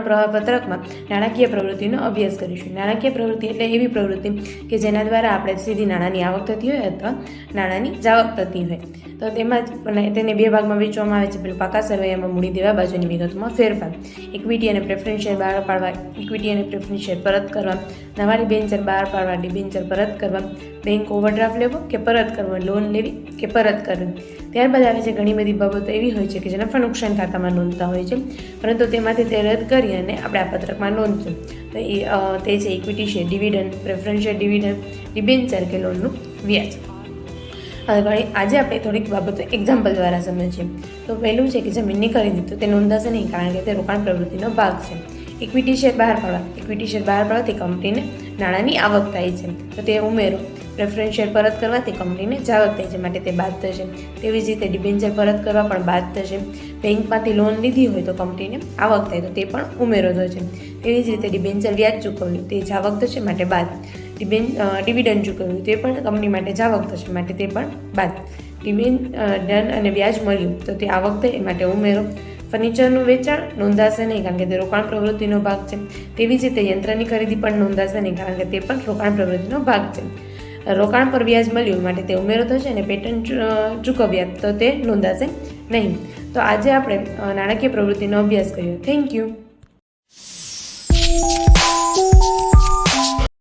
પ્રવાહપત્રકમાં નાણાકીય પ્રવૃત્તિનો અભ્યાસ કરીશું. નાણાકીય પ્રવૃત્તિ એટલે એવી પ્રવૃત્તિ કે જેના દ્વારા આપણે સીધી નાણાંની આવક થતી હોય અથવા નાણાંની જાવક થતી હોય. તો તેમાં જ તેને બે ભાગમાં વેચવામાં આવે છે. પેલું પાકા સરવૈયામાં મૂડી દેવા, બાજુની વિગતોમાં ફેરફાર. ઇક્વિટી અને પ્રેફરન્સ શેર બહાર પાડવા ઇક્વિટી અને પ્રેફરન્સ શેર પરત કરવા, નવા ડિબેન્ચર બહાર પાડવા ડિબેન્ચર પરત કરવા બેંક ઓવરડ્રાફ્ટ લેવો કે પરત કરવો લોન લેવી કે પરત કરવી. ત્યારબાદ આવે છે ઘણી બધી બાબતો એવી હોય છે કે જે નફા નુકસાન ખાતામાં નોંધતા હોય છે. પરંતુ તેમાંથી તે રદ કરી અને આપણે આ પત્રકમાં નોંધશું. તો એ તે છે equity share dividend preference share dividend debenture કે લોનનું વ્યાજ. હવે ઘણી આજે આપણે થોડીક બાબતો એક્ઝામ્પલ દ્વારા સમજીએ. તો પહેલું છે કે જમીનની ખરીદી, તો તે નોંધાશે નહીં, કારણ કે તે રોકાણ પ્રવૃત્તિનો ભાગ છે. ઇક્વિટી શેર બહાર પાડવા ઇક્વિટી શેર બહાર પાડવાથી કંપનીને નાણાંની આવક થાય છે. તો તે ઉમેરો. પ્રેફરન્સ શેર પરત કરવાથી કંપનીને જાવક થાય છે, માટે તે બાદ થશે. તેવી જ રીતે ડિબેન્ચર પરત કરવા પણ બાદ થશે. બેંકમાંથી લોન લીધી હોય તો કંપનીને આવક થાય તો તે પણ ઉમેરો થશે. તેવી જ રીતે ડિબેન્ચર વ્યાજ ચૂકવ્યું તે જાવક થશે, માટે બાદ. ડિબેન ડિવિડન્ડ ચૂકવ્યું તે પણ કંપની માટે જાવક થશે, માટે તે પણ બાદ. ડન અને વ્યાજ મળ્યું તો તે આવક થઈ એ માટે ઉમેરો. ફર્નિચરનું વેચાણ નોંધાશે નહીં, કારણ કે તે રોકાણ પ્રવૃત્તિનો ભાગ છે. તેવી જ રીતે યંત્રની ખરીદી પણ નોંધાશે નહીં, કારણ કે તે પણ રોકાણ પ્રવૃત્તિનો ભાગ છે. રોકાણ પર વ્યાજ મળ્યું માટે તે ઉમેરો થશે અને પેટન ચૂકવ્યા તો તે નોંધાશે નહીં. તો આજે આપણે નાણાકીય પ્રવૃત્તિનો અભ્યાસ કર્યો. Thank you